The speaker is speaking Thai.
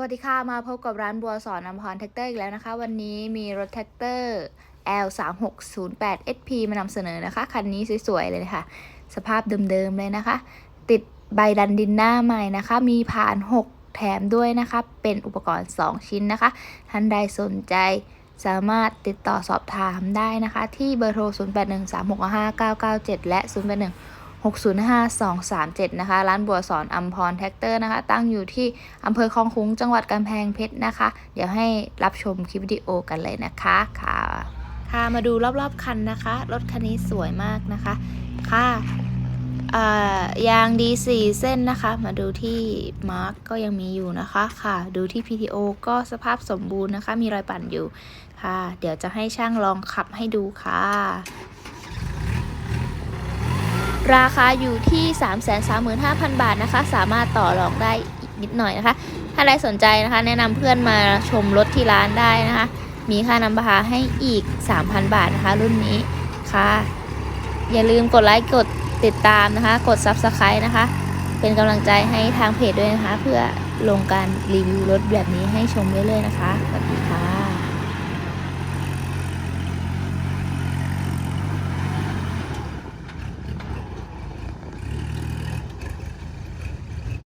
วัสดีค่ะ มาพบกับร้านบัวสอนอำพรแท็กเตอร์อีกแล้วนะคะ วันนี้มีรถแท็กเตอร์ L 3 6 0 8 SP มานำเสนอนะคะ คันนี้สวยๆเลยนะคะสภาพเดิมๆเลยนะคะ ติดใบดันดินหน้าใหม่นะคะ มีผ่าน 6 แถมด้วยนะคะ เป็นอุปกรณ์ 2 ชิ้นนะคะ ท่านใดสนใจสามารถติดต่อสอบถามได้นะคะ ที่เบอร์โทร 0813659997 และ 081 605237 นะคะ ร้านบัวสอนอัมพรแท็กเตอร์นะคะ ตั้งอยู่ที่อำเภอคลองคุ้งจังหวัดกำแพงเพชรนะคะ เดี๋ยวให้รับชมคลิปวิดีโอกันเลยนะคะค่ะค่ะมาดูรอบๆคันนะคะ รถคันนี้สวยมากนะคะ ค่ะยางดีสี่เส้นนะคะ มาดูที่มาร์กก็ยังมีอยู่นะคะค่ะ ดูที่ PTO ก็สภาพสมบูรณ์นะคะ มีรอยปั่นอยู่ค่ะ เดี๋ยวจะให้ช่างลองขับให้ดูค่ะ ราคาอยู่ที่ 335,000 บาทนะคะ สามารถต่อรองได้อีกนิดหน่อยนะคะ ถ้าใครสนใจนะคะ แนะนำเพื่อนมาชมรถที่ร้านได้นะคะ มีค่านำพาให้อีก 3,000 บาทนะคะ รุ่นนี้ค่ะ อย่าลืมกดไลค์กดติดตามนะคะ กด Subscribe นะคะ เป็นกำลังใจให้ทางเพจด้วยนะคะ เพื่อลงการรีวิวรถแบบนี้ให้ชมเรื่อยๆนะคะ สวัสดีค่ะ